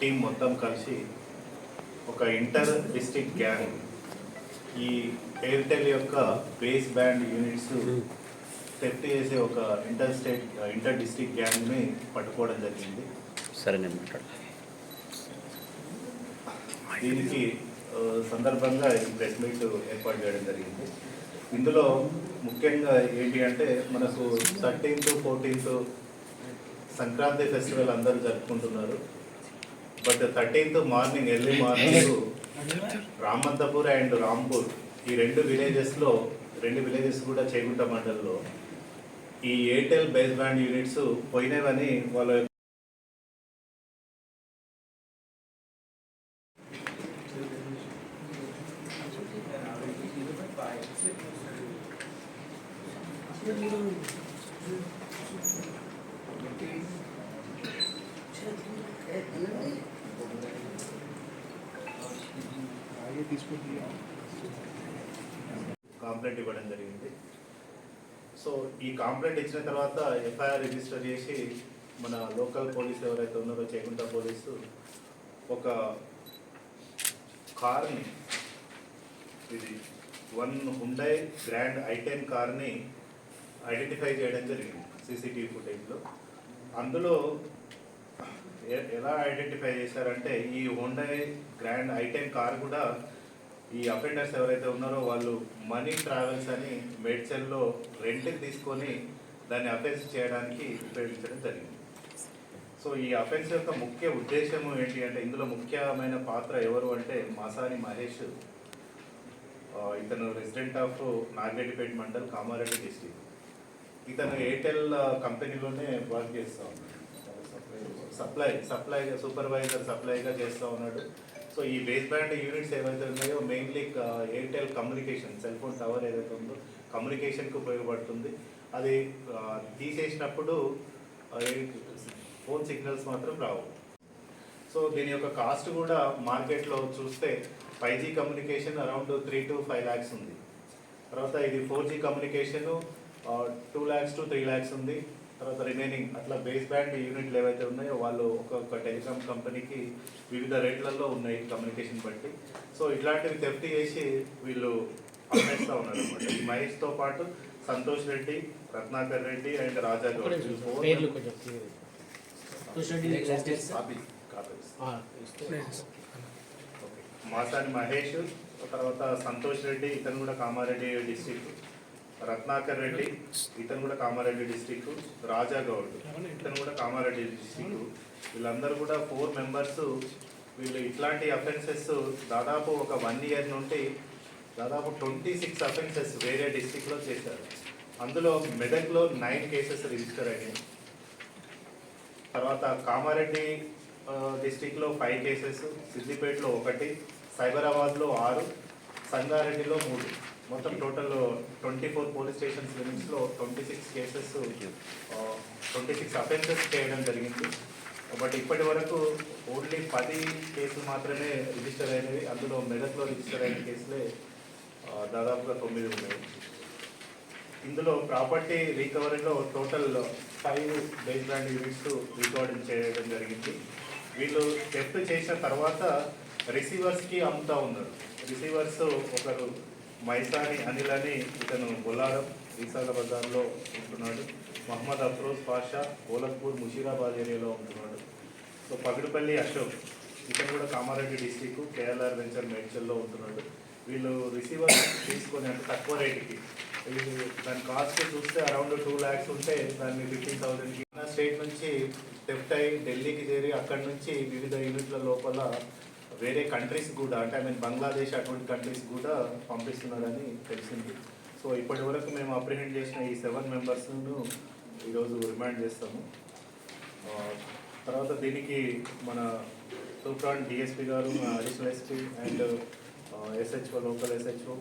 Team మొత్తం కలిసి ఒక ఇంటర్ డిస్ట్రిక్ట్ గ్యాంగ్ ఈ ఎయిర్టెల్ యొక్క బేస్ బ్యాండ్ యూనిట్స్ థెఫ్ట్ చేసే ఒక ఇంటర్ స్టేట్ ఇంటర్ డిస్ట్రిక్ట్ గ్యాంగ్ని పట్టుకోవడం జరిగింది. సరే నేను దీనికి సందర్భంగా ఈ ప్రెస్ మీట్ ఏర్పాటు చేయడం జరిగింది. ఇందులో ముఖ్యంగా ఏంటి అంటే మనకు థర్టీన్త్ ఫోర్టీన్త్ సంక్రాంతి ఫెస్టివల్ అందరూ జరుపుకుంటున్నారు. But thirteenth morning early morning Ramanthapur and Rampur ఈ రెండు విలేజెస్లో రెండు విలేజెస్ కూడా చేగుంట మండలంలో ఈ ఎయిర్టెల్ బేస్ బ్యాండ్ యూనిట్స్ పోయినవని వాళ్ళ కాంప్లైంట్ ఇవ్వడం జరిగింది. సో ఈ కాంప్లైంట్ ఇచ్చిన తర్వాత ఎఫ్ఐఆర్ రిజిస్టర్ చేసి మన లోకల్ పోలీస్ ఎవరైతే ఉన్నారో చేకుంట పోలీసు ఒక కార్ని ఇది వన్ హుండై గ్రాండ్ ఐటెన్ కార్ని ఐడెంటిఫై చేయడం జరిగింది సీసీటీవీ ఫుటేజ్లో. అందులో ఎలా ఐడెంటిఫై చేశారంటే ఈ హుండై గ్రాండ్ ఐటెన్ కార్ కూడా ఈ అఫెండర్స్ ఎవరైతే ఉన్నారో వాళ్ళు మనీ ట్రావెల్స్ అని మేడ్చల్లో రెంట్కి తీసుకొని దాన్ని అఫెన్స్ చేయడానికి ఉపయోగించడం జరిగింది. సో ఈ అఫెన్స్ యొక్క ముఖ్య ఉద్దేశం ఏంటి అంటే ఇందులో ముఖ్యమైన పాత్ర ఎవరు అంటే మాసాని మహేష్ ఇతను resident of Nagireddypet mandal Kamareddy district ఇతను ఎయిర్టెల్ కంపెనీలోనే వర్క్ చేస్తూ ఉన్నాడు. సప్లై సప్లై సూపర్వైజర్ సప్లైగా చేస్తూ ఉన్నాడు. సో ఈ బేస్ బ్యాండ్ యూనిట్స్ ఏవైతే ఉన్నాయో mainly Airtel communication cell phone tower ఏదైతే ఉందో కమ్యూనికేషన్కి ఉపయోగపడుతుంది. అది తీసేసినప్పుడు ఫోన్ సిగ్నల్స్ మాత్రం రావు. సో దీని యొక్క కాస్ట్ కూడా మార్కెట్లో చూస్తే five G communication around three to five lakhs ఉంది. తర్వాత ఇది four G communication two lakhs to three lakhs ఉంది. తర్వాత రిమైనింగ్ అట్లా బేస్ బ్యాండ్ యూనిట్లు ఏవైతే ఉన్నాయో వాళ్ళు ఒక్కొక్క టెలికాం కంపెనీకి వివిధ రేట్లలో ఉన్నాయి కమ్యూనికేషన్ బట్టి. సో ఇట్లాంటివి థెఫ్ట్ చేసి వీళ్ళు అమ్మేస్తూ ఉన్నారు అనమాట ఈ మహేష్తో పాటు సంతోష్ రెడ్డి రత్నాకర్ రెడ్డి అండ్ రాజా. మాసాని మహేష్ తర్వాత సంతోష్ రెడ్డి ఇతను కూడా కామారెడ్డి డిస్టిక్ రత్నాకర్ రెడ్డి ఇతను కూడా కామారెడ్డి డిస్టిక్ రాజా గౌడ్ ఇతను కూడా కామారెడ్డి డిస్టిక్ వీళ్ళందరూ కూడా ఫోర్ మెంబర్స్ వీళ్ళు ఇట్లాంటి అఫెన్సెస్ దాదాపు ఒక వన్ ఇయర్ నుండి దాదాపు ట్వంటీ సిక్స్ అఫెన్సెస్ వేరే డిస్టిక్లో చేశారు. అందులో మెదక్లో నైన్ కేసెస్ రిజిస్టర్ అయినాయి. తర్వాత కామారెడ్డి డిస్టిక్లో ఫైవ్ కేసెస్ సిద్దిపేటలో ఒకటి సైబరాబాద్లో ఆరు సంగారెడ్డిలో మూడు. మొత్తం total twenty four police stations లిమిట్స్లో twenty six cases twenty six offences చేయడం జరిగింది. బట్ ఇప్పటి వరకు ఓన్లీ పది కేసులు మాత్రమే రిజిస్టర్ అయినవి. అందులో మెదక్లో రిజిస్టర్ అయిన కేసులే దాదాపుగా తొమ్మిది ఉన్నాయి. ఇందులో property రికవరీలో total five base brand units recording చేయడం జరిగింది. వీళ్ళు టెఫ్ట్ చేసిన తర్వాత రిసీవర్స్కి అమ్ముతా ఉన్నారు. రిసీవర్స్ ఒకరు మైసాని అనిల్ అని ఇతను బొల్లారం విశాఖ బజార్లో ఉంటున్నాడు. మహమ్మద్ అఫ్రోజ్ పాషా గోలక్పూర్ ముషీరాబాద్ ఏరియాలో ఉంటున్నాడు. సో పగిడిపల్లి అశోక్ ఇతను కూడా కామారెడ్డి డిస్టిక్ కేఎల్ఆర్ వెంచర్ మేడ్చల్లో ఉంటున్నాడు. వీళ్ళు రిసీవర్ తీసుకొని అంటే తక్కువ రేటుకి దాని కాస్ట్ చూస్తే అరౌండ్ టూ ల్యాక్స్ ఉంటే దాన్ని ఫిఫ్టీన్ థౌసండ్కి స్టేట్ నుంచి థెఫ్ట్ అయి ఢిల్లీకి చేరి అక్కడి నుంచి వివిధ యూనిట్ల లోపల వేరే కంట్రీస్ కూడా అంటే ఐ మీన్ బంగ్లాదేశ్ అటువంటి కంట్రీస్ కూడా పంపిస్తున్నారని తెలిసింది. సో ఇప్పటి వరకు మేము అప్రిహెండ్ చేసిన ఈ సెవెన్ మెంబర్స్ను ఈరోజు రిమాండ్ చేస్తాము. తర్వాత దీనికి మన సూప్రాన్ డిఎస్పీ గారు additional SP and SHO local SHO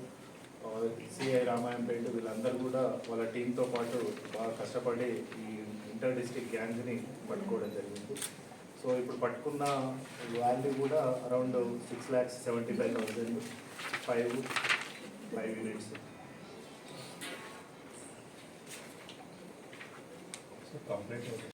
CI Ramayampet వీళ్ళందరూ కూడా వాళ్ళ టీంతో పాటు బాగా కష్టపడి ఈ ఇంటర్ డిస్ట్రిక్ట్ గ్యాంగ్ని పట్టుకోవడం జరిగింది. సో ఇప్పుడు పట్టుకున్న వాల్యూ కూడా around six lakhs seventy five thousand five five units. Complete